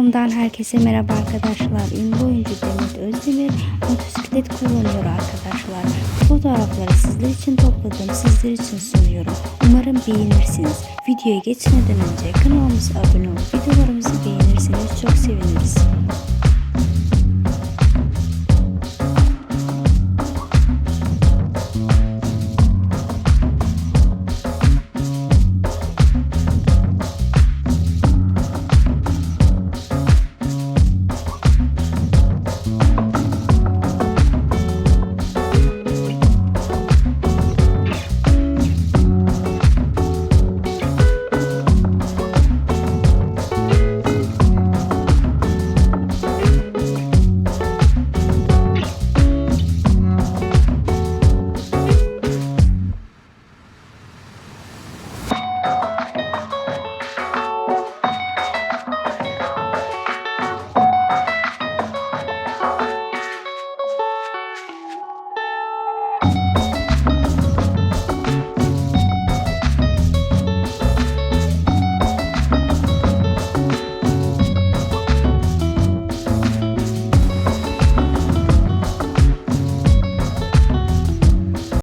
kanalımdan herkese merhaba arkadaşlar. Ünlü oyuncu Demet Özdemir motosiklet kullanıyor arkadaşlar. Fotoğrafları sizler için topladım, sizler için sunuyorum. Umarım beğenirsiniz. Videoya geçmeden önce kanalımıza abone olup videolarımızı